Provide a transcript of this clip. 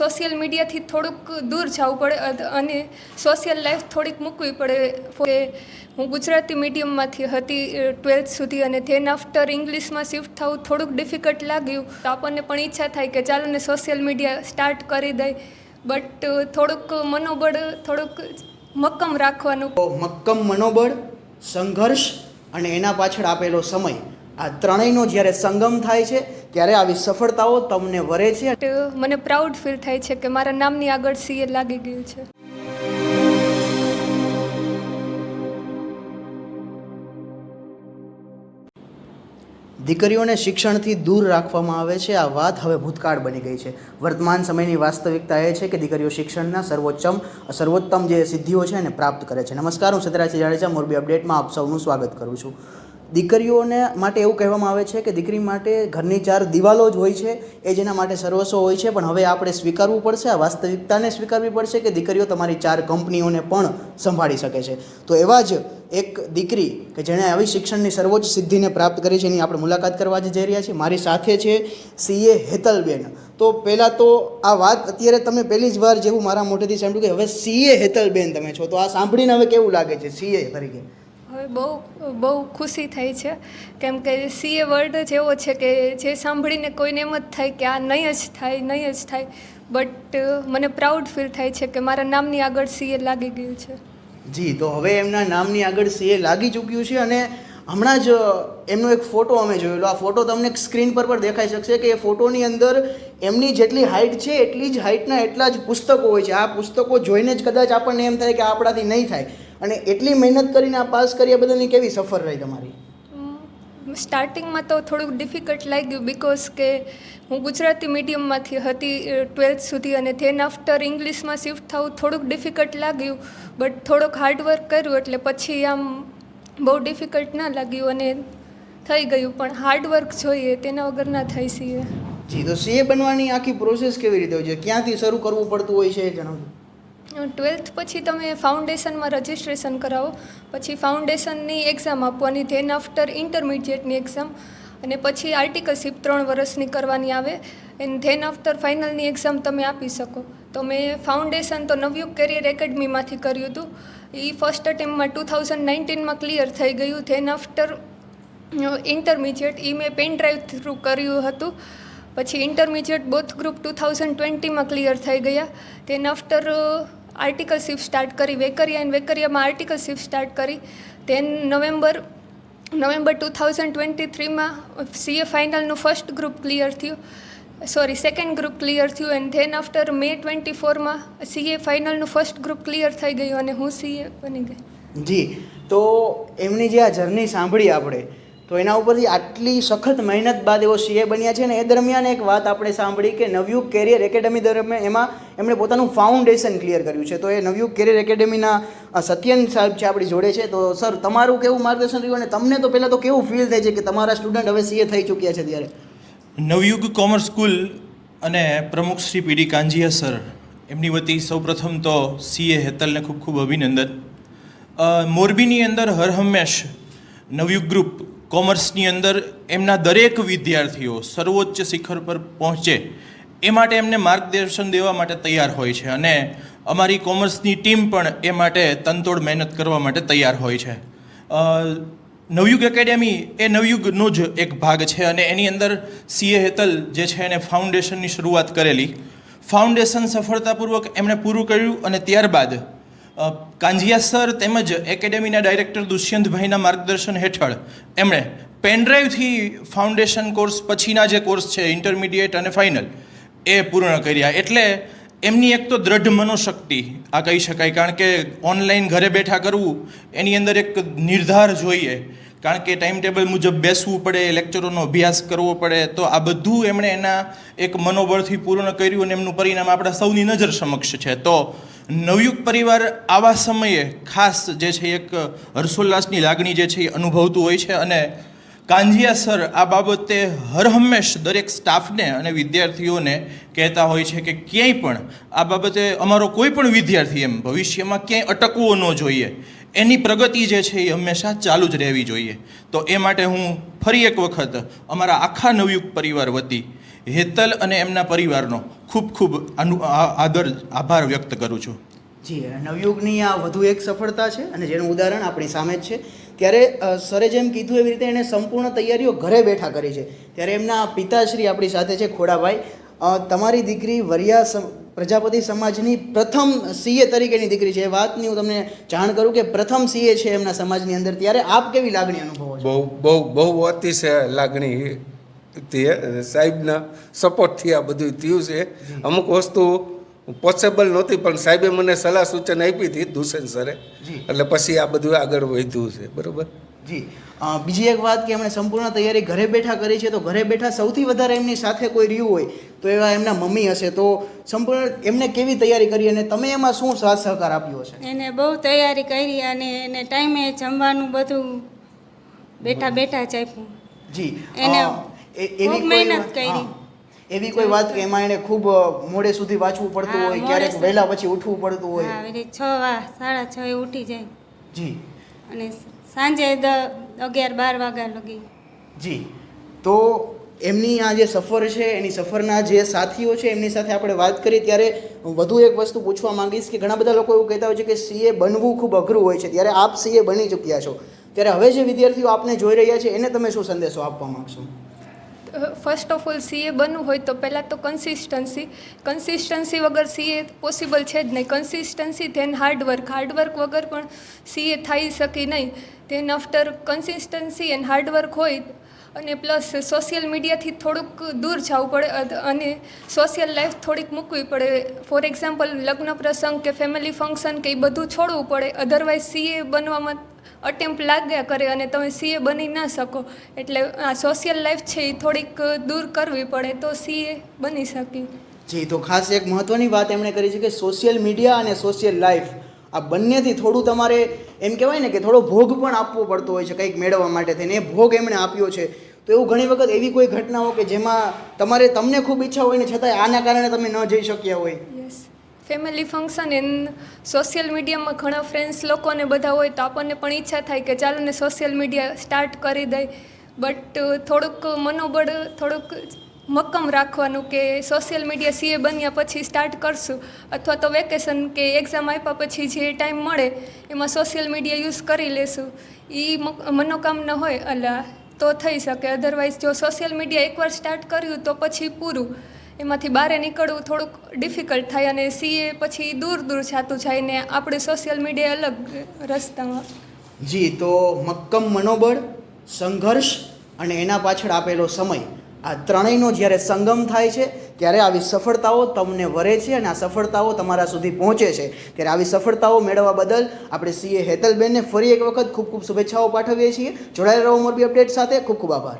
Social મીડિયાથી થોડુંક દૂર જવું પડે અને સોશિયલ લાઈફ થોડીક મૂકવી પડે. હું ગુજરાતી મીડિયમમાંથી હતી ટ્વેલ્થ સુધી અને ધેન આફ્ટર ઇંગ્લિશમાં શિફ્ટ થવું થોડુંક ડિફિકલ્ટ લાગ્યું. તો આપણને પણ ઈચ્છા થાય કે ચાલો ને સોશિયલ મીડિયા સ્ટાર્ટ કરી દઈ. બટ થોડુંક મનોબળ, થોડુંક મક્કમ રાખવાનું. મક્કમ મનોબળ, સંઘર્ષ અને એના પાછળ આપેલો સમય આ ત્રણેયનો જ્યારે સંગમ થાય છે ત્યારે આવી સફળતાઓ તમને વરે છે? મને પ્રાઉડ ફીલ થાય છે કે મારા નામની આગળ સીએ લાગી ગયું છે. દીકરીઓને શિક્ષણથી દૂર રાખવામાં આવે છે. આ વાત હવે ભૂતકાળ બની ગઈ છે. વર્તમાન સમયની વાસ્તવિકતા એ છે કે દીકરીઓ શિક્ષણના સર્વોચ્ચમ સર્વોત્તમ જે સિદ્ધિઓ છે એને પ્રાપ્ત કરે છે. નમસ્કાર હું સતરાજી જાડેજા મોરબી અપડેટમાં આપ સૌનું સ્વાગત કરું છું. દીકરીઓને માટે એવું કહેવામાં આવે છે કે દીકરી માટે ઘરની ચાર દિવાલો જ હોય છે, એ જેના માટે સર્વસ્વ હોય છે, પણ હવે આપણે સ્વીકારવું પડશે, આ વાસ્તવિકતાને સ્વીકારવી પડશે કે દીકરીઓ તમારી ચાર કંપનીઓને પણ સંભાળી શકે છે. તો એવા જ એક દીકરી કે જેણે આવી શિક્ષણની સર્વોચ્ચ સિદ્ધિને પ્રાપ્ત કરી છે, એની આપણે મુલાકાત કરવા જઈ રહ્યા છીએ. મારી સાથે છે સીએ હેતલબેન. તો પહેલાં તો આ વાત અત્યારે તમે પહેલી જ વાર જેવું મારા મોઢેથી સાંભળ્યું કે હવે સીએ હેતલબેન તમે છો. તો આ સાંભળીને હવે કેવું લાગે છે સીએ તરીકે? હવે બહુ બહુ ખુશી થઈ છે. કેમ કે સીએ વર્ડ જ એવો છે કે જે સાંભળીને કોઈને એમ જ થાય કે આ નહીં જ થાય, નહીં જ થાય. બટ મને પ્રાઉડ ફીલ થાય છે કે મારા નામની આગળ સીએ લાગી ગયું છે. જી, તો હવે એમના નામની આગળ સીએ લાગી ચૂક્યું છે અને હમણાં જ એમનો એક ફોટો અમે જોયેલો. આ ફોટો તમને સ્ક્રીન પર પણ દેખાઈ શકશે કે એ ફોટોની અંદર એમની જેટલી હાઇટ છે, એટલી જ હાઇટના એટલા જ પુસ્તકો હોય છે. આ પુસ્તકો જોઈને જ કદાચ આપણને એમ થાય કે આપણાથી નહીં થાય. અને એટલી મહેનત કરીને આ પાસ કર્યા બધાની કેવી સફર રહી તમારી? સ્ટાર્ટિંગમાં તો થોડુંક ડિફિકલ્ટ લાગ્યું બિકોઝ કે હું ગુજરાતી મીડિયમમાંથી હતી ટ્વેલ્થ સુધી અને ધેન આફ્ટર ઇંગ્લિશમાં શિફ્ટ થવું થોડુંક ડિફિકલ્ટ લાગ્યું બટ થોડુંક હાર્ડવર્ક કર્યું એટલે પછી આમ બહુ ડિફિકલ્ટ ના લાગ્યું અને થઈ ગયું. પણ હાર્ડવર્ક જોઈએ તેના વગર ના થઈ સીએ. જી તો સીએ બનવાની આખી પ્રોસેસ કેવી રીતે હોય છે? ક્યાંથી શરૂ કરવું પડતું હોય છે જણાવજો. ટ્વેલ્થ પછી તમે ફાઉન્ડેશનમાં રજિસ્ટ્રેશન કરાવો. પછી ફાઉન્ડેશનની એક્ઝામ આપવાની ધેન આફ્ટર ઇન્ટરમીડિયેટની એક્ઝામ. અને પછી આર્ટિકલશીપ ત્રણ વર્ષની કરવાની આવે. એન્ડ ધેન આફ્ટર ફાઇનલની એક્ઝામ તમે આપી શકો. તો મેં ફાઉન્ડેશન તો નવયુગ કેરિયર એકેડમીમાંથી કર્યું હતું. એ ફર્સ્ટ અટેમ્પમાં ટુ થાઉઝન્ડ નાઇન્ટીનમાં ક્લિયર થઈ ગયું. ધેન આફ્ટર ઇન્ટરમીડિયેટ એ મેં પેન ડ્રાઈવ થ્રુ કર્યું હતું. પછી intermediate both group two thousand ટ્વેન્ટીમાં clear થઈ ગયા. તેન આફ્ટર આર્ટિકલશીપ સ્ટાર્ટ કરી વેકરિયા એન્ડ વેકરિયામાં આર્ટિકલશીપ સ્ટાર્ટ કરી. Then November November two thousand twenty થ્રીમાં CA ફાઇનલનું ફર્સ્ટ ગ્રુપ ક્લિયર થયું. સોરી સેકન્ડ ગ્રુપ ક્લિયર થયું and then after May twenty ફોરમાં CA ફાઇનલનું first group clear થઈ ગયું અને હું સીએ બની ગઈ. જી, તો એમની જે આ જર્ની સાંભળી આપણે, તો એના ઉપરથી આટલી સખત મહેનત બાદ એવો સીએ બન્યા છે ને, એ દરમિયાન એક વાત આપણે સાંભળી કે નવયુગ કેરિયર એકેડમી દરમિયાન એમાં એમણે પોતાનું ફાઉન્ડેશન ક્લિયર કર્યું છે. તો એ નવયુગ કેરિયર એકેડમીના સત્યન સાહેબ છે આપણી જોડે છે. તો સર તમારું કેવું માર્ગદર્શન રહ્યું? અને તમને તો પહેલાં તો કેવું ફીલ થાય છે કે તમારા સ્ટુડન્ટ હવે સીએ થઈ ચૂક્યા છે ત્યારે? નવયુગ કોમર્સ સ્કૂલ અને પ્રમુખ શ્રી પીડી કાંજીયા સર, એમની વતી સૌપ્રથમ તો સીએ હેતલને ખૂબ ખૂબ અભિનંદન. મોરબીની અંદર હર હંમેશ નવયુગ ગ્રુપ કોમર્સની અંદર એમના દરેક વિદ્યાર્થીઓ સર્વોચ્ચ શિખર પર પહોંચે એ માટે એમને માર્ગદર્શન દેવા માટે તૈયાર હોય છે અને અમારી કોમર્સની ટીમ પણ એ માટે તનતોડ મહેનત કરવા માટે તૈયાર હોય છે. નવયુગ એકેડેમી એ નવયુગનો જ એક ભાગ છે અને એની અંદર સીએ હેતલ જે છે એને ફાઉન્ડેશનની શરૂઆત કરેલી. ફાઉન્ડેશન સફળતાપૂર્વક એમણે પૂરું કર્યું અને ત્યારબાદ કાંજિયા સર તેમજ એકેડેમીના ડાયરેક્ટર દુષ્યંતભાઈના માર્ગદર્શન હેઠળ એમણે પેનડ્રાઈવથી ફાઉન્ડેશન કોર્સ પછીના જે કોર્સ છે ઇન્ટરમીડિયેટ અને ફાઇનલ એ પૂર્ણ કર્યા. એટલે એમની એક તો દ્રઢ મનોશક્તિ, આ કહી શકાય. કારણ કે ઓનલાઈન ઘરે બેઠા કરવું, એની અંદર એક નિર્ધાર જોઈએ. કારણ કે ટાઈમ ટેબલ મુજબ બેસવું પડે, લેક્ચરોનો અભ્યાસ કરવો પડે. તો આ બધું એમણે એના એક મનોબળથી પૂર્ણ કર્યું અને એમનું પરિણામ આપણા સૌની નજર સમક્ષ છે. તો નવયુગ પરિવાર આવા સમયે ખાસ જે છે એક હર્ષોલ્લાસની લાગણી જે છે એ અનુભવતું હોય છે અને કાંજિયા સર, આ બાબતે હરહંમેશ દરેક સ્ટાફને અને વિદ્યાર્થીઓને કહેતા હોય છે કે ક્યાંય પણ આ બાબતે અમારો કોઈ પણ વિદ્યાર્થી એમ ભવિષ્યમાં ક્યાંય અટકવો ન જોઈએ. એની પ્રગતિ જે છે એ હંમેશા ચાલુ જ રહેવી જોઈએ. તો એ માટે હું ફરી એક વખત અમારા આખા નવયુગ પરિવાર વતી હેતલ અને એમના પરિવારનો ખૂબ ખૂબ આદર, આભાર વ્યક્ત કરું છું. જી, નવયુગની આ વધુ એક સફળતા છે અને જેનું ઉદાહરણ આપણી સામે જ છે. ત્યારે સરે જેમ કીધું એવી રીતે એણે સંપૂર્ણ તૈયારીઓ ઘરે બેઠા કરી છે. ત્યારે એમના પિતાશ્રી આપણી સાથે છે ખોડાભાઈ. તમારી દીકરી વરિયા પ્રજાપતિ સમાજની પ્રથમ સીએ તરીકેની દીકરી છે. એ વાતની હું તમને જાણ કરું કે પ્રથમ સીએ છે એમના સમાજની અંદર. ત્યારે આપ કેવી લાગણી અનુભવો છો? બહુ બહુ બહુ અતિશય લાગણી તે સાહેબના સપોર્ટથી આ બધું થયું છે. અમુક વસ્તુ પોસિબલ નહોતી પણ સાહેબે મને સલાહ સૂચન આપી હતી દુષ્યંત સરે. એટલે પછી આ બધું આગળ વધ્યું છે બરોબર? જી. બીજી એક વાત કે એમણે સંપૂર્ણ તૈયારી ઘરે બેઠા કરી છે તો ઘરે બેઠા સૌથી વધારે એમની સાથે કોઈ રહ્યું હોય તો એવા એમના મમ્મી હશે તો સંપૂર્ણ એમને કેવી તૈયારી કરી અને તમે એમાં શું સાથ સહકાર આપ્યો છે એને બહુ તૈયારી કરી અને એને ટાઈમે જમવાનું બધું બેઠા બેઠા જ આપ્યું. જી. એને એવી મહેનત કરી. એવી કોઈ વાત કે એમાં એને ખૂબ મોડે સુધી વાંચવું પડતું હોય ક્યારેક વહેલા પછી ઉઠવું પડતું હોય. હા છ સાડા છ એ ઉઠી જાય. જી. અને સાંજે અગિયાર બાર વાગ્યા લગી. જી. તો એમની આ જે સફર છે એની સફરના જે સાથીઓ છે એમની સાથે આપણે વાત કરી ત્યારે વધુ એક વસ્તુ પૂછવા માંગીશ કે ઘણા બધા લોકો એવું કહેતા હોય છે કે સીએ બનવું ખૂબ અઘરું હોય છે. ત્યારે આપ સીએ બની ચૂક્યા છો. ત્યારે હવે જે વિદ્યાર્થીઓ આપને જોઈ રહ્યા છે એને તમે શું સંદેશો આપવા માંગશો? ફર્સ્ટ ઓફ ઓલ સીએ બનવું હોય તો પહેલાં તો કન્સિસ્ટન્સી કન્સિસ્ટન્સી વગર સીએ પોસિબલ છે જ નહીં. કન્સિસ્ટન્સી ધેન હાર્ડવર્ક હાર્ડવર્ક વગર પણ સીએ થઈ શકે નહીં. Then after consistency and hard work હોય, અને પ્લસ સોશિયલ મીડિયાથી થોડુંક દૂર જવું પડે અને સોશિયલ લાઈફ થોડીક મૂકવી પડે. ફોર એક્ઝામ્પલ લગ્ન પ્રસંગ કે ફેમિલી ફંક્શન કે એ બધું છોડવું પડે. અધરવાઇઝ સીએ બનવામાં અટેમ્પ્ટ લાગ્યા કરે અને તમે સીએ બની ના શકો. એટલે આ સોશિયલ લાઈફ છે એ થોડીક દૂર કરવી પડે તો સીએ બની શકી. જી તો ખાસ એક મહત્ત્વની વાત એમણે કરી છે કે સોશિયલ મીડિયા અને સોશિયલ લાઈફ આ બંનેથી થોડું તમારે એમ કહેવાય ને કે થોડો ભોગ પણ આપવો પડતો હોય છે કંઈક મેળવવા માટે થઈને. એ ભોગ એમણે આપ્યો છે. તો એવું ઘણી વખત એવી કોઈ ઘટનાઓ કે જેમાં તમારે તમને ખૂબ ઈચ્છા હોય ને છતાંય આના કારણે તમે ન જઈ શક્યા હોય. Yes family function and social મીડિયામાં ઘણા ફ્રેન્ડ્સ લોકોને બધા હોય તો આપણને પણ ઈચ્છા થાય કે ચાલો ને સોશિયલ મીડિયા સ્ટાર્ટ કરી દઈ બટ થોડુંક મનોબળ, થોડુંક મક્કમ રાખવાનું કે સોશિયલ મીડિયા સીએ બન્યા પછી સ્ટાર્ટ કરશું. અથવા તો વેકેશન કે એક્ઝામ આપ્યા પછી જે ટાઈમ મળે, એમાં સોશિયલ મીડિયા યુઝ કરી લેશું. એ મનોકામના હોય અલા, તો થઈ શકે. અધરવાઇઝ જો સોશિયલ મીડિયા એકવાર સ્ટાર્ટ કર્યું તો પછી પૂરું. એમાંથી બહાર નીકળવું થોડુંક ડિફિકલ્ટ થાય અને સીએ પછી દૂર દૂર છાતું જાય ને આપણે સોશિયલ મીડિયા અલગ રસ્તામાં. જી, તો મક્કમ મનોબળ, સંઘર્ષ અને એના પાછળ આપેલો સમય. આ ત્રણેયનો જ્યારે સંગમ થાય છે, ત્યારે આવી સફળતાઓ તમને વરે છે અને આ સફળતાઓ તમારા સુધી પહોંચે છે. ત્યારે આવી સફળતાઓ મેળવવા બદલ આપણે સીએ હેતલબેનને ફરી એક વખત ખૂબ ખૂબ શુભેચ્છાઓ પાઠવીએ છીએ. જોડાયેલા રહો મોરબી અપડેટ સાથે. ખૂબ ખૂબ આભાર.